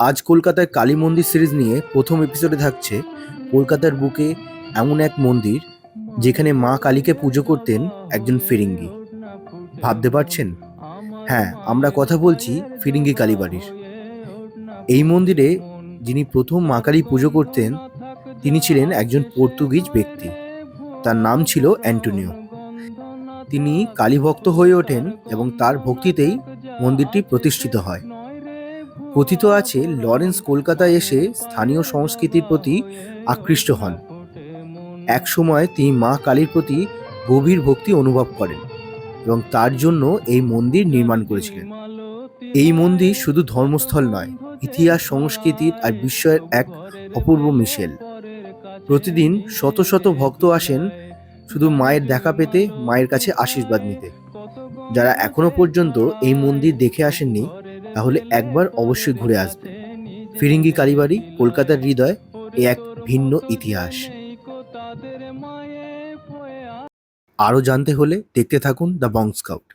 আজ কলকাতায় কালী মন্দির সিরিজ নিয়ে প্রথম এপিসোডে থাকছে কলকাতার বুকে এমন এক মন্দির যেখানে মা কালীকে পুজো করতেন একজন ফিরিঙ্গি। ভাবতে পারছেন? হ্যাঁ আমরা কথা বলছি ফিরিঙ্গি কালীবাড়ির। এই মন্দিরে যিনি প্রথম মা কালী পুজো করতেন, তিনি ছিলেন একজন পর্তুগিজ ব্যক্তি। তার নাম ছিল অ্যান্টোনিও। তিনি কালীভক্ত হয়ে ওঠেন এবং তার ভক্তিতেই মন্দিরটি প্রতিষ্ঠিত হয়। কথিত আছে, লরেন্স কলকাতায় এসে স্থানীয় সংস্কৃতির প্রতি আকৃষ্ট হন। এক সময় তিনি মা কালীর প্রতি গভীর ভক্তি অনুভব করেন এবং তার জন্য এই মন্দির নির্মাণ করেছিলেন। এই মন্দির শুধু ধর্মস্থল নয়, ইতিহাস সংস্কৃতির আর বিস্ময়ের এক অপূর্ব মিশেল। প্রতিদিন শত শত ভক্ত আসেন শুধু মায়ের দেখা পেতে, মায়ের কাছে আশীর্বাদ নিতে। যারা এখনও পর্যন্ত এই মন্দির দেখে আসেননি তাহলে একবার অবশ্যই ঘুরে আসবে। ফিরিঙ্গি কালীবাড়ি, কলকাতার হৃদয়, এ এক ভিন্ন ইতিহাস। আরও জানতে হলে দেখতে থাকুন দ্য বং স্কাউট